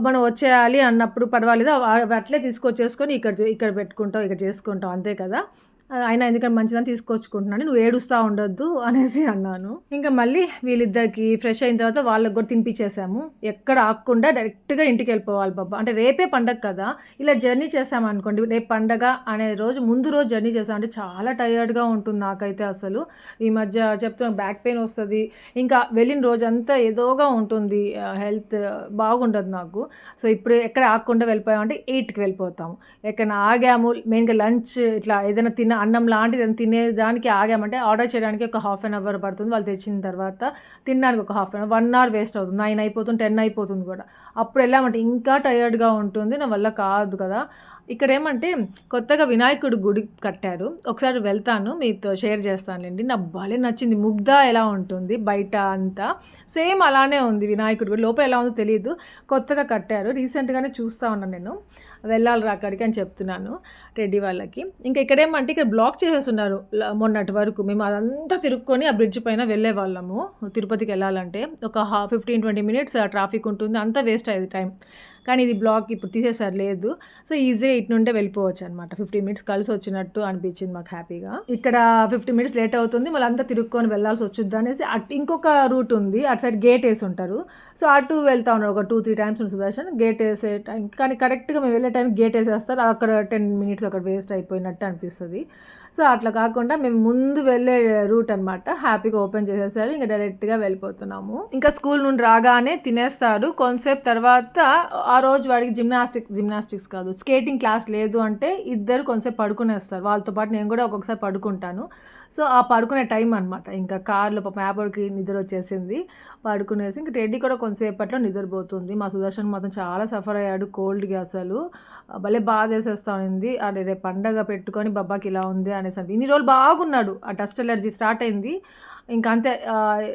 మనం వచ్చేయాలి అన్నప్పుడు పర్వాలేదు అట్లే తీసుకొచ్చేసుకొని ఇక్కడ ఇక్కడ పెట్టుకుంటావు ఇక్కడ చేసుకుంటాం అంతే కదా. అయినా ఎందుకంటే మంచిదని తీసుకొచ్చుకుంటున్నాను నువ్వు ఏడుస్తూ ఉండొద్దు అనేసి అన్నాను. ఇంకా మళ్ళీ వీళ్ళిద్దరికి ఫ్రెష్ అయిన తర్వాత వాళ్ళకి కూడా తినిపించేసాము ఎక్కడ ఆకుండా డైరెక్ట్గా ఇంటికి వెళ్ళిపోవాలి బాబా. అంటే రేపే పండగ కదా ఇలా జర్నీ చేసామనుకోండి రేపు పండగ అనే రోజు ముందు రోజు జర్నీ చేసాం అంటే చాలా టైర్డ్గా ఉంటుంది నాకైతే అసలు. ఈ మధ్య చెప్తున్నా బ్యాక్ పెయిన్ వస్తుంది ఇంకా వెళ్ళిన రోజంతా ఏదోగా ఉంటుంది హెల్త్ బాగుండదు నాకు. సో ఇప్పుడు ఎక్కడ ఆగకుండా వెళ్ళిపోయామంటే ఎయిట్కి వెళ్ళిపోతాము. ఎక్కడ ఆగాము మెయిన్గా లంచ్ ఇట్లా ఏదైనా తిన అన్నం లాంటిది ఏదైనా తినేదానికి ఆగామంటే ఆర్డర్ చేయడానికి ఒక హాఫ్ అన్ అవర్ పడుతుంది. వాళ్ళు తెచ్చిన తర్వాత తినడానికి ఒక half an hour one hour waste అవుతుంది. నైన్ అయిపోతుంది టెన్ అయిపోతుంది కూడా. అప్పుడు వెళ్ళామంటే ఇంకా టయర్డ్గా ఉంటుంది. నా వల్ల కాదు కదా. ఇక్కడ ఏమంటే కొత్తగా వినాయకుడు గుడి కట్టారు. ఒకసారి వెళ్తాను మీతో షేర్ చేస్తానులేండి నాకు భలే నచ్చింది. ముగ్ధ ఎలా ఉంటుంది బయట అంతా సేమ్ అలానే ఉంది వినాయకుడి గుడి. లోపల ఎలా ఉందో తెలియదు కొత్తగా కట్టారు. రీసెంట్‌గానే చూస్తా ఉన్నాను నేను. వెళ్ళాలిరా అక్కడికి అని చెప్తున్నాను రెడ్డి వాళ్ళకి. ఇంకా ఇక్కడేమంటే ఇక్కడ బ్లాక్ చేసేస్తున్నారు మొన్నటి వరకు. మేము అదంతా తిరుక్కొని ఆ బ్రిడ్జ్ పైన వెళ్ళేవాళ్ళము తిరుపతికెళ్ళాలంటే. ఒక హా 15, 20 మినిట్స్ ట్రాఫిక్ ఉంటుంది. అంతా వేస్ట్ అయ్యేది టైం. కానీ ఇది బ్లాక్ ఇప్పుడు తీసేసారు లేదు. సో, ఈజీగా ఇటు నుండే వెళ్ళిపోవచ్చు అనమాట ఫిఫ్టీ మినిట్స్ కలిసి వచ్చినట్టు అనిపించింది మాకు హ్యాపీగా. ఇక్కడ 15 మినిట్స్ లేట్ అవుతుంది. మళ్ళీ అంతా తిరుక్కొని వెళ్ళాల్సి వచ్చుద్దనేసి అటు ఇంకొక రూట్ ఉంది. అటు సైడ్ గేట్ వేసి ఉంటారు సో, అటు వెళ్తా ఉన్నారు ఒక 2, 3 టైమ్స్ సుదర్శన్ గేట్ వేసే టైం కానీ కరెక్ట్‌గా మేము వెళ్ళే టైం గేట్ వేసేస్తారు అక్కడ 10 మినిట్స్ అక్కడ వేస్ట్ అయిపోయినట్టు అనిపిస్తుంది సో, అట్లా కాకుండా మేము ముందు వెళ్ళే రూట్ అనమాట. హ్యాపీగా ఓపెన్ చేసేసారు. ఇంకా డైరెక్ట్‌గా వెళ్ళిపోతున్నాము. ఇంకా స్కూల్ నుండి రాగానే తినేస్తాడు. కొంతసేపు తర్వాత ఆ రోజు వాడికి జిమ్నాస్టిక్స్ జిమ్నాస్టిక్స్ కాదు స్కేటింగ్ క్లాస్ లేదు అంటే ఇద్దరు కొంతసేపు పడుకునేస్తారు. వాళ్ళతో పాటు నేను కూడా ఒక్కొక్కసారి పడుకుంటాను. సో, ఆ పడుకునే టైం అనమాట. ఇంకా కార్‌లో పాప యాపోడికి నిద్ర వచ్చేసింది. పడుకునేసి ఇంక రెడ్డి కూడా కొంతసేపట్లో నిద్రపోతుంది. మా సుదర్శన్ మాత్రం చాలా సఫర్ అయ్యాడు కోల్డ్‌కి అసలు. భలే బాధేసేస్తా ఉంది. అది రేపు పండగ పెట్టుకొని బబ్బాకి ఇలా ఉంది అనేసి ఇన్ని రోజులు బాగున్నాడు. ఆ డస్ట్ ఎలర్జీ స్టార్ట్ అయింది. ఇంకా అంతే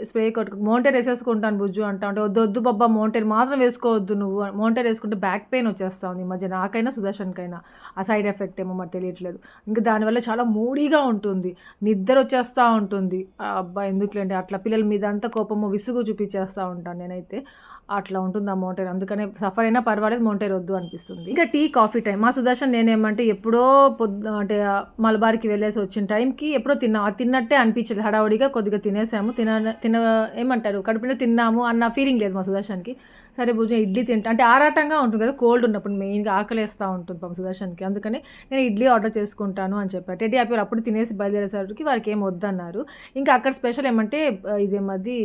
స్ప్రే కొట్టుకు మౌంటైన్ వేసేసుకుంటాను బుజ్జు అంటా అంటే "వద్దు వద్దు బబ్బా మౌంటైన్ మాత్రం వేసుకోవద్దు నువ్వు. మౌంటైన్ వేసుకుంటే బ్యాక్ పెయిన్ వచ్చేస్తా ఉంది ఈ మధ్య నాకైనా, సుదర్శన్‌కైనా. ఆ సైడ్ ఎఫెక్ట్ ఏమో మరి తెలియట్లేదు. ఇంకా దానివల్ల చాలా మూడీగా ఉంటుంది. నిద్ర వచ్చేస్తూ ఉంటుంది. అబ్బా! ఎందుకులేండి అట్లా పిల్లల మీద అంతా కోపము, విసుగు చూపించేస్తూ ఉంటాను నేనైతే. అట్లా ఉంటుంది ఆ మౌంటైన్ అందుకనే సఫర్ అయినా పర్వాలేదు మౌంటైన్ వద్దు అనిపిస్తుంది. ఇంకా టీ, కాఫీ టైం. మా సుదర్శన్ నేనేమంటే ఎప్పుడో పొద్దు అంటే మలబార్‌కి వెళ్ళేసి వచ్చిన టైంకి ఎప్పుడో తిన్నాం. అది తిన్నట్టే అనిపించలేదు. హడావుడిగా కొద్దిగా తినేసాము. తిన తిన ఏమంటారు కడుపునే తిన్నాము అన్న ఫీలింగ్ లేదు మా సుదర్శన్‌కి. సరే భుజం ఇడ్లీ తింటా అంటే ఆరాటంగా ఉంటుంది కదా! కోల్డ్ ఉన్నప్పుడు మెయిన్‌గా ఆకలేస్తా ఉంటుంది పాపం సుదర్శన్‌కి. అందుకని నేను ఇడ్లీ ఆర్డర్ చేసుకుంటాను అని చెప్పా. టెడ్డీ హ్యాపీ అప్పుడు తినేసి బయలుదేరేసరికి వారికి ఏం వద్దన్నారు. ఇంకా అక్కడ స్పెషల్ ఏమంటే ఇదేమది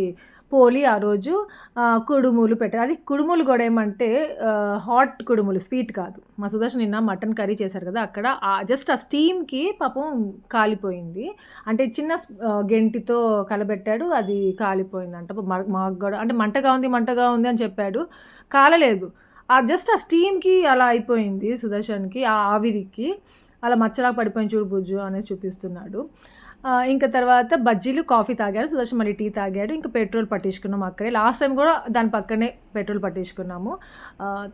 పోలి ఆ రోజు కుడుములు పెట్టారు. అది కుడుములు కూడా ఏమంటే హాట్ కుడుములు స్వీట్ కాదు. మా సుదర్శన్ నిన్న మటన్ కర్రీ చేశారు కదా! అక్కడ జస్ట్ ఆ స్టీమ్‌కి పాపం కాలిపోయింది. అంటే చిన్న గెంటితో కలబెట్టాడు. అది కాలిపోయిందంట. అంట మాకు కూడా అంటే మంటగా ఉంది, మంటగా ఉంది అని చెప్పాడు. కాలలేదు. ఆ జస్ట్ ఆ స్టీమ్‌కి అలా అయిపోయింది సుదర్శన్‌కి. ఆ ఆవిరికి అలా మచ్చలాగా పడిపోయింది చూడు బుజ్జు అనేది చూపిస్తున్నాడు. ఇంకా తర్వాత బజ్జీలు, కాఫీ తాగారు. సుదర్శన్ మళ్ళీ టీ తాగాడు. ఇంకా పెట్రోల్ పట్టించుకున్నాం అక్కడే. లాస్ట్ టైమ్ కూడా దాని పక్కనే పెట్రోల్ పట్టించుకున్నాము.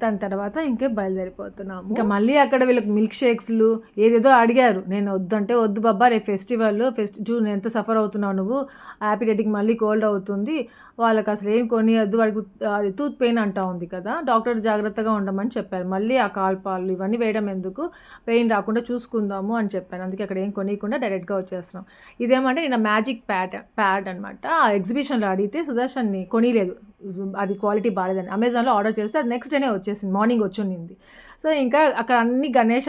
దాని తర్వాత ఇంకే బయలుదేరిపోతున్నాము. ఇంకా మళ్ళీ అక్కడ వీళ్ళకి మిల్క్ షేక్స్‌లు ఏదేదో అడిగారు. నేను వద్దంటే, "వద్దు బబ్బా రేపు ఫెస్టివల్ ఫెస్ట్ జూన్ ఎంత సఫర్ అవుతున్నావు నువ్వు. హ్యాపీ డేటింగ్ మళ్ళీ కోల్డ్ అవుతుంది. వాళ్ళకి అసలు ఏం కొనియొద్దు. వాడికి అది టూత్ పెయిన్ అంటా ఉంది కదా! డాక్టర్ జాగ్రత్తగా ఉండమని చెప్పారు. మళ్ళీ ఆ కాల్పాలు ఇవన్నీ వేయడం ఎందుకు? పెయిన్ రాకుండా చూసుకుందాము అని చెప్పాను. అందుకే అక్కడ ఏం కొనియకుండా డైరెక్ట్‌గా వచ్చేస్తున్నాం. ఇదేమంటే నేను మ్యాజిక్ ప్యాడ్ ప్యాడ్ అనమాట. ఆ ఎగ్జిబిషన్‌లో అడిగితే సుదర్శన్‌ని కొనిలేదు అది క్వాలిటీ బాలేదని. అమెజాన్‌లో ఆర్డర్ చేస్తే అది నెక్స్ట్ డేనే వచ్చేసింది. మార్నింగ్ వచ్చుండింది. సో, ఇంకా అక్కడ అన్ని గణేష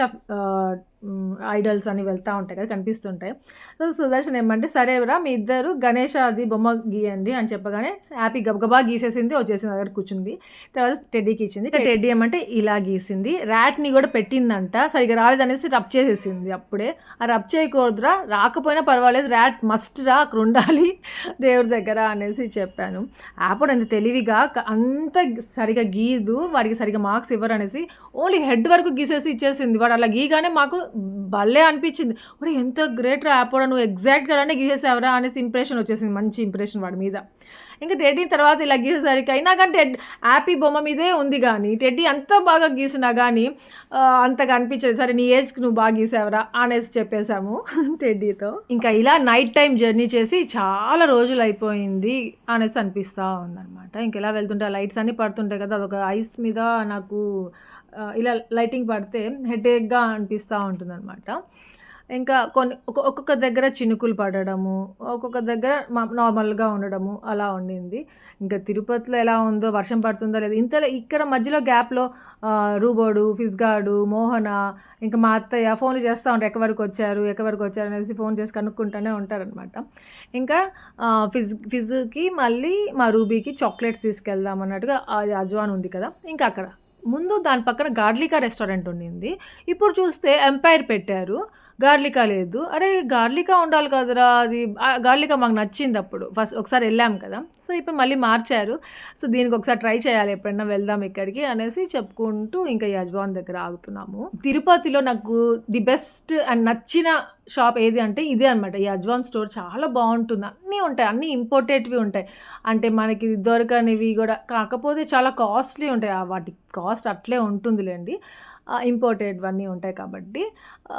ఐడల్స్ అని వెళ్తా ఉంటాయి కదా! కనిపిస్తుంటాయి. సో, సుదర్శన్ ఏమంటే, "సరేరా మీ ఇద్దరు గణేషది బొమ్మ గీయండి" అని చెప్పగానే హ్యాపీ గబగబా గీసేసింది. వచ్చేసింది దగ్గర కూర్చుంది. తర్వాత టెడ్డీకి ఇచ్చింది. టెడ్డీ ఏమంటే ఇలా గీసింది. ర్యాట్‌ని కూడా పెట్టిందంట. సరిగ్గా రాలేదనేసి రబ్ చేసేసింది అప్పుడే. ఆ రబ్ చేయకూడదురా రాకపోయినా పర్వాలేదు ర్యాట్ మస్ట్ రా అక్కడ ఉండాలి దేవుడి దగ్గర అనేసి చెప్పాను. యాపోడ్ ఎంత తెలివిగా అంత సరిగ్గా గీదు వాడికి సరిగ్గా మార్క్స్ ఇవ్వరు అనేసి ఓన్లీ హెడ్ వరకు గీసేసి ఇచ్చేసింది. వాడు అలా గీగానే మాకు భలే అనిపించింది. మరి ఎంత గ్రేట్ రా యాప్ నువ్వు ఎగ్జాక్ట్‌గా అలానే గీసేసావురా అనేసి ఇంప్రెషన్ వచ్చేసింది. మంచి ఇంప్రెషన్ వాడి మీద. ఇంకా టెడ్డీ తర్వాత ఇలా గీసేసరికి అయినా కానీ టెడ్ హ్యాపీ బొమ్మ మీదే ఉంది కానీ టెడ్డీ అంత బాగా గీసినా కానీ అంతగా అనిపించలేదు. సరే నీ ఏజ్‌కి నువ్వు బాగా గీసావరా అనేసి చెప్పేసాము టెడ్డీతో. ఇంకా ఇలా నైట్ టైం జర్నీ చేసి చాలా రోజులు అయిపోయింది అనేసి అనిపిస్తూ ఉందనమాట. ఇంకా ఇలా వెళ్తుంటే ఆ లైట్స్ అన్నీ పడుతుంటాయి కదా! అదొక ఐస్ మీద నాకు ఇలా లైటింగ్ పడితే హెడేక్‌గా అనిపిస్తూ ఉంటుందనమాట. ఇంకా కొన్ని ఒక్కొక్క దగ్గర చినుకులు పడడము, ఒక్కొక్క దగ్గర నార్మల్‌గా ఉండడము అలా ఉండింది. ఇంకా తిరుపతిలో ఎలా ఉందో వర్షం పడుతుందో లేదో ఇంతలో ఇక్కడ మధ్యలో గ్యాప్‌లో రూబోడు, ఫిస్గాడు మోహన ఇంకా మా అత్తయ్య ఫోన్‌లు చేస్తా ఉంటారు. ఎక్కడి వచ్చారు, ఎక్కడి వరకు వచ్చారు అనేసి ఫోన్ చేసి కనుక్కుంటూనే ఉంటారనమాట. ఇంకా ఫిజ్ ఫిజ్‌కి మళ్ళీ మా రూబీకి చాక్లెట్స్ తీసుకెళ్దాం అన్నట్టుగా అది అజ్వాన్ ఉంది కదా! ఇంకా అక్కడ ముందు దాని పక్కన గాడ్లికా రెస్టారెంట్ ఉండింది. ఇప్పుడు చూస్తే ఎంపైర్ పెట్టారు. గార్లికా లేదు. అరే గార్లికా ఉండాలి కదరా అది గార్లికా మాకు నచ్చింది అప్పుడు. ఫస్ట్ ఒకసారి వెళ్ళాం కదా. సో ఇప్పుడు మళ్ళీ మార్చారు. సో దీనికి ఒకసారి ట్రై చేయాలి ఎప్పుడైనా వెళ్దాం ఇక్కడికి అనేసి చెప్పుకుంటూ ఇంకా యజ్వాన్ దగ్గర ఆగుతున్నాము. తిరుపతిలో నాకు ది బెస్ట్ అండ్ నచ్చిన షాప్ ఏది అంటే ఇదే అనమాట ఈ అజ్వాన్ స్టోర్ చాలా బాగుంటుంది. అన్నీ ఉంటాయి అన్నీ ఇంపోర్టెడ్వి ఉంటాయి. అంటే మనకి దొరకనివి కూడా కాకపోతే చాలా కాస్ట్లీ ఉంటాయి. ఆ వాటి కాస్ట్ అట్లే ఉంటుందిలేండి. ఇంపోర్టెడ్ అన్నీ ఉంటాయి కాబట్టి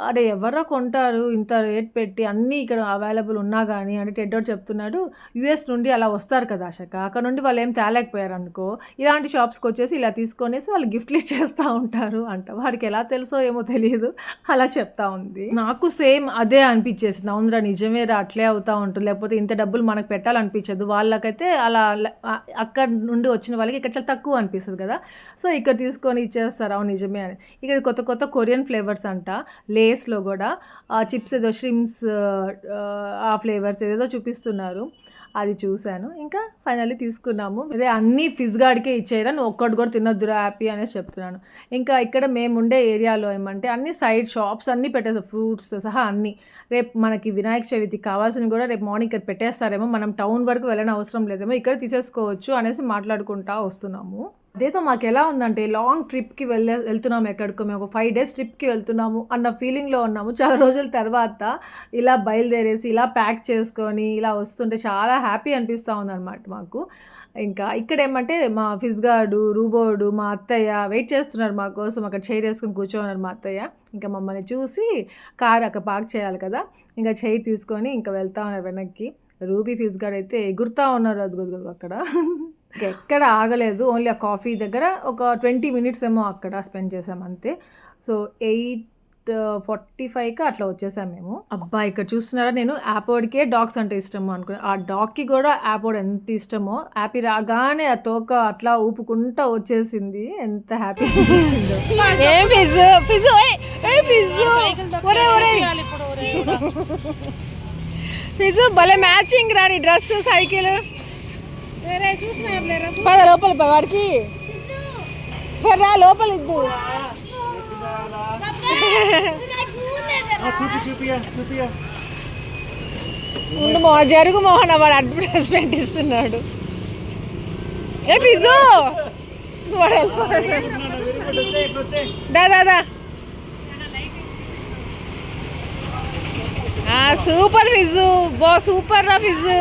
అరే ఎవరో కొంటారు ఇంత రేట్ పెట్టి అన్నీ ఇక్కడ అవైలబుల్ ఉన్నా కానీ అంటే టెడ్డోడు చెప్తున్నాడు యూఎస్ నుండి అలా వస్తారు కదా అశక అక్కడ నుండి వాళ్ళు ఏం తేలేకపోయారు అనుకో ఇలాంటి షాప్స్కి వచ్చేసి ఇలా తీసుకొనేసి వాళ్ళు గిఫ్ట్లు ఇచ్చేస్తూ ఉంటారు అంట. వాడికి ఎలా తెలుసో ఏమో తెలియదు అలా చెప్తా ఉంది. నాకు సేమ్ అదే అనిపించేసింది. అవునరా నిజమేరా అట్లే అవుతూ ఉంటుంది. లేకపోతే ఇంత డబ్బులు మనకు పెట్టాలనిపించదు. వాళ్ళకైతే అలా అక్కడ నుండి వచ్చిన వాళ్ళకి ఇక్కడ చాలా తక్కువ అనిపిస్తుంది కదా. సో ఇక్కడ తీసుకొని ఇచ్చేస్తారు. అవును నిజమే అని. ఇక్కడ కొత్త కొత్త కొరియన్ ఫ్లేవర్స్ అంట. లేస్లో కూడా ఆ చిప్స్ ఏదో ష్రిమ్స్ ఆ ఫ్లేవర్స్ ఏదేదో చూపిస్తున్నారు. అది చూశాను. ఇంకా ఫైనల్లీ తీసుకున్నాము. అదే అన్ని ఫిజ్ గార్డ్కే ఇచ్చేయరా? నువ్వు ఒక్కటి కూడా తినొద్దురా హ్యాపీ అనేసి చెప్తున్నాను. ఇంకా ఇక్కడ మేము ఉండే ఏరియాలో ఏమంటే అన్ని సైడ్ షాప్స్ అన్నీ పెట్టేస్తారు ఫ్రూట్స్తో సహా అన్ని. రేపు మనకి వినాయక చవితికి కావాల్సినవి కూడా రేపు మార్నింగ్ ఇక్కడ పెట్టేస్తారేమో. మనం టౌన్ వరకు వెళ్ళని అవసరం లేదేమో ఇక్కడ తీసేసుకోవచ్చు అనేసి మాట్లాడుకుంటా వస్తున్నాము. అదేతో మాకు ఎలా ఉందంటే లాంగ్ ట్రిప్కి వెళ్ళే వెళ్తున్నాము ఎక్కడికో మేము ఒక ఫైవ్ డేస్ ట్రిప్కి వెళ్తున్నాము అన్న ఫీలింగ్లో ఉన్నాము. చాలా రోజుల తర్వాత ఇలా బయలుదేరేసి ఇలా ప్యాక్ చేసుకొని ఇలా వస్తుంటే చాలా హ్యాపీ అనిపిస్తూ ఉందన్నమాట మాకు. ఇంకా ఇక్కడ ఏమంటే మా ఫిజ్ గార్డు రూబోడు మా అత్తయ్య వెయిట్ చేస్తున్నారు మా కోసం. అక్కడ చైర్ వేసుకొని కూర్చోన్నారు మా అత్తయ్య. ఇంకా మమ్మల్ని చూసి కార్ అక్కడ పార్క్ చేయాలి కదా ఇంకా చైర్ తీసుకొని ఇంకా వెళ్తా ఉన్నారు వెనక్కి. రూబీ ఫిజ్ గార్డ్ అయితే ఎగురుతూ ఉన్నారు. అది అక్కడ. ఎక్కడ ఆగలేదు. ఓన్లీ ఆ కాఫీ దగ్గర ఒక ట్వంటీ మినిట్స్ ఏమో అక్కడ స్పెండ్ చేసాం అంతే. సో ఎయిట్ ఫార్టీ ఫైవ్కి అట్లా వచ్చేసాం మేము. అబ్బా ఇక్కడ చూస్తున్నారా నేను? యాపోడ్కే డాగ్స్ అంటే ఇష్టము అనుకున్నా. ఆ డాగ్కి కూడా యాపోడ్ ఎంత ఇష్టమో? హ్యాపీ రాగానే ఆ తోక అట్లా ఊపుకుంటా వచ్చేసింది. ఎంత హ్యాపీ అనిపించిందో. ఫిజ్? భలే మ్యాచింగ్ రాని డ్రెస్ సైకిల్. పద లోపల వాడికి. రా లోపల ఇద్దు. ఉండు మో జరుగు మోహన్ వాడు అడ్వర్టైజ్మెంట్ ఇస్తున్నాడు. ఏ ఫిజు? వాడు దా దా దా. సూపర్ ఫిజు. బో సూపర్ రా ఫిజు.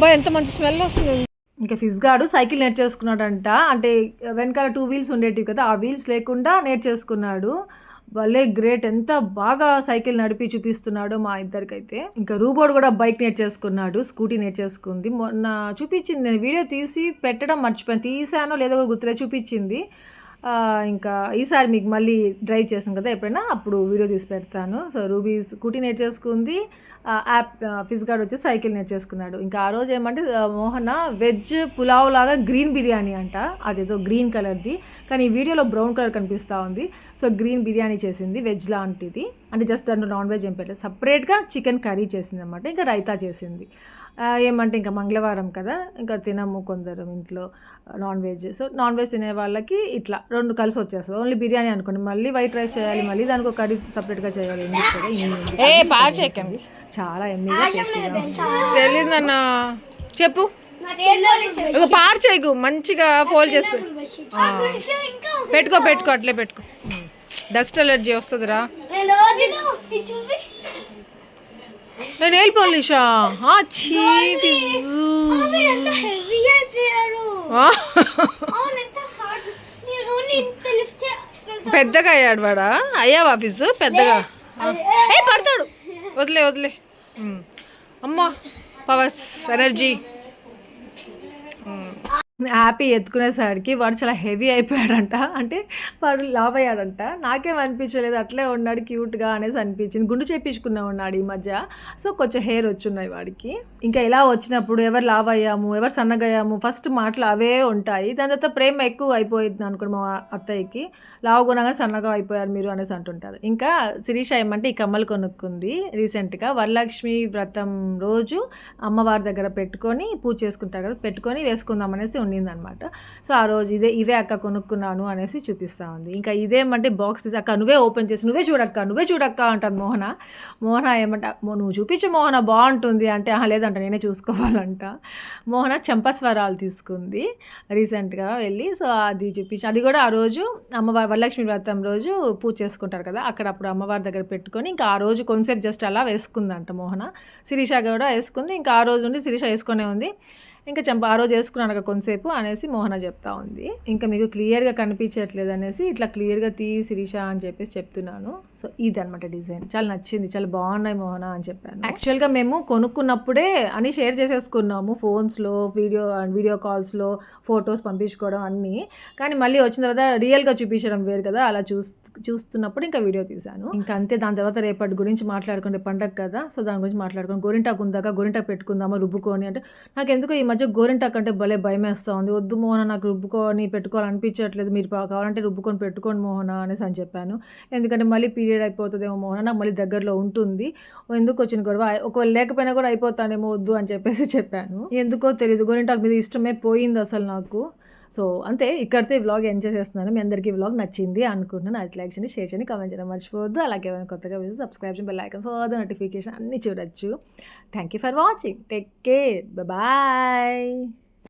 బా ఎంత మంచి స్మెల్ వస్తుంది. ఇంకా ఫిజ్ గాడు సైకిల్ నేర్చేసుకున్నాడంట అంటే వెనకాల టూ వీల్స్ ఉండేటివి కదా ఆ వీల్స్ లేకుండా నేర్చేసుకున్నాడు భలే గ్రేట్ ఎంత బాగా సైకిల్ నడిపి చూపిస్తున్నాడు మా ఇద్దరికైతే. ఇంకా రూబోడ్ కూడా బైక్ నేర్చేసుకున్నాడు స్కూటీ నేర్చేసుకుంది మొన్న చూపించింది నేను వీడియో తీసి పెట్టడం మర్చిపోయాను తీసానో లేదో గుర్తులే చూపించింది. ఇంకా ఈసారి మీకు మళ్ళీ డ్రైవ్ చేసాం కదా ఎప్పుడైనా? అప్పుడు వీడియో తీసి పెడతాను. సో రూబీస్ స్కూటీ నేర్చేసుకుంది యాప్ ఫిజ్ గార్డ్ వచ్చి సైకిల్ నేర్చేసుకున్నాడు ఇంకా ఆ రోజు ఏమంటే మోహన వెజ్ పులావ్ లాగా గ్రీన్ బిర్యానీ అంట. అదేదో గ్రీన్ కలర్ది కానీ ఈ వీడియోలో బ్రౌన్ కలర్ కనిపిస్తూ ఉంది. సో గ్రీన్ బిర్యానీ చేసింది వెజ్ లాంటిది. అంటే జస్ట్ దాంట్లో నాన్ వెజ్ ఏం పెట్టలేదు. సపరేట్గా చికెన్ కర్రీ చేసింది అనమాట ఇంకా రైతా చేసింది. ఏమంటే ఇంకా మంగళవారం కదా ఇంకా తినము కొందరు ఇంట్లో non veg so non veg తినే వాళ్ళకి ఇట్లా రెండు కలిసి వచ్చేస్తుంది. ఓన్లీ బిర్యానీ అనుకోండి మళ్ళీ వైట్ రైస్ చేయాలి మళ్ళీ దానికి ఒక కర్రీ సపరేట్గా చేయాలి. ఎందుకు. చాలా ఎమ్మీగా టేస్టీగా ఉంది తెలియదన్న చెప్పు. ఒక పాడు చేయకు మంచిగా ఫోల్డ్ చేసి. పెట్టుకో పెట్టుకో అట్లే పెట్టుకో. డస్ట్ అలర్జీ వస్తుందిరా. నేను వెళ్ళిపోలేషా చీ ఫిజ్జు. ఆ. పెద్దగా అయ్యాడు వాడా? అయ్యావా ఫిజ్జు పెద్దగా? ఆ. ఏ పడతాడు. వదిలే వదిలే. అమ్మా పవర్స్ ఎనర్జీ. హ్యాపీ ఎత్తుకునేసరికి వాడు చాలా హెవీ అయిపోయాడంట. అంటే వాడు లావ్ అయ్యాడంట. నాకేం అనిపించలేదు. అట్లే ఉన్నాడు క్యూట్గా అనేసి అనిపించింది. గుండు చేపించుకున్నా ఉన్నాడు ఈ మధ్య. సో కొంచెం హెయిర్ వచ్చున్నాయి వాడికి. ఇంకా ఇలా వచ్చినప్పుడు ఎవరు లావ్ అయ్యాము ఎవరు సన్నగయ్యాము ఫస్ట్ మాటలు అవే ఉంటాయి. దాని తర్వాత ప్రేమ ఎక్కువ అయిపోయింది అనుకోండి మా అత్తయ్యకి. లావుగుణంగా సన్నగా అయిపోయారు మీరు అనేసి అంటుంటారు. ఇంకా శిరీష ఏమంటే ఈ కమ్మలు కొనుక్కుంది రీసెంట్గా. వరలక్ష్మి వ్రతం రోజు అమ్మవారి దగ్గర పెట్టుకొని పూజ చేసుకుంటారు కదా పెట్టుకొని వేసుకుందాం అనేసి ఉండిందనమాట సో ఆ రోజు ఇదే ఇవే అక్క కొనుక్కున్నాను అనేసి చూపిస్తూ ఉంది. ఇంకా ఇదేమంటే బాక్స్ తీసి అక్క నువ్వే ఓపెన్ చేసి నువ్వే చూడక్క నువ్వే చూడక్క అంటారు మోహన. మోహన ఏమంట నువ్వు చూపించు మోహన బాగుంటుంది అంటే ఆహా లేదంట నేనే చూసుకోవాలంట. మోహన చంపస్వరాలు తీసుకుంది రీసెంట్గా వెళ్ళి. సో అది చూపించి అది కూడా ఆ రోజు అమ్మవారి వరలక్ష్మి వ్రతం రోజు పూజ చేసుకుంటారు కదా అక్కడ అప్పుడు అమ్మవారి దగ్గర పెట్టుకొని ఇంకా ఆ రోజు కొంతసేపు జస్ట్ అలా వేసుకుందంట మోహన. శిరీష కూడా వేసుకుంది. ఇంకా ఆ రోజు నుండి శిరీష వేసుకునే ఉంది. ఇంకా చంప ఆ రోజు వేసుకున్నాను కదా కొంతసేపు అనేసి మోహన చెప్తా ఉంది. ఇంకా మీకు క్లియర్గా కనిపించట్లేదు అనేసి ఇట్లా క్లియర్గా తీ శిరీష అని చెప్పేసి చెప్తున్నాను. సో ఇది అనమాట డిజైన్. చాలా నచ్చింది. చాలా బాగున్నాయి మోహన అని చెప్పాను. యాక్చువల్గా మేము కొనుక్కున్నప్పుడే అని షేర్ చేసేసుకున్నాము ఫోన్స్లో వీడియో వీడియో కాల్స్లో ఫొటోస్ పంపించుకోవడం అన్నీ. కానీ మళ్ళీ వచ్చిన తర్వాత రియల్గా చూపించడం వేరు కదా అలా చూస్తే చూస్తున్నప్పుడు ఇంకా వీడియో తీశాను. ఇంకా అంతే దాని తర్వాత రేపటి గురించి మాట్లాడుకుంటే పండగ కదా సో దాని గురించి మాట్లాడుకుని గోరింటాకు ఉందాక గోరింటాకు పెట్టుకుందామా రుబ్బుకొని అంటే నాకు ఎందుకో ఈ మధ్య గోరింటాకు అంటే భలే భయం వేస్తూ ఉంది వద్దు మోహన నాకు రుబ్బుకొని పెట్టుకోవాలనిపించట్లేదు. మీరు పా- కావాలంటే రుబ్బుకొని పెట్టుకోండి మోహన అనేసి అని చెప్పాను. ఎందుకంటే మళ్ళీ పీరియడ్ అయిపోతుందేమో మోహన నాకు మళ్ళీ దగ్గరలో ఉంటుంది. ఎందుకు వచ్చిన గొడవ? ఒకవేళ లేకపోయినా కూడా అయిపోతానేమో వద్దు అని చెప్పేసి చెప్పాను. ఎందుకో తెలియదు గోరింటాకు మీద ఇష్టమే పోయింది అసలు నాకు. సో అంతే ఇక్కడితో ఈ వ్లాగ్ ఎంజాయ్ చేస్తున్నాను. మీ అందరికీ ఈ వ్లాగ్ నచ్చింది అనుకుంటున్నాను. అది లైక్ చేయండి షేర్ చేయండి కామెంట్ చేయడం మర్చిపోవద్దు. అలాగే ఏమైనా కొత్తగా వీడియో సబ్స్క్రైబ్ చేయండి బెల్ ఫర్దర్ నోటిఫికేషన్ అన్నీ చూడొచ్చు. Thank you for watching take care bye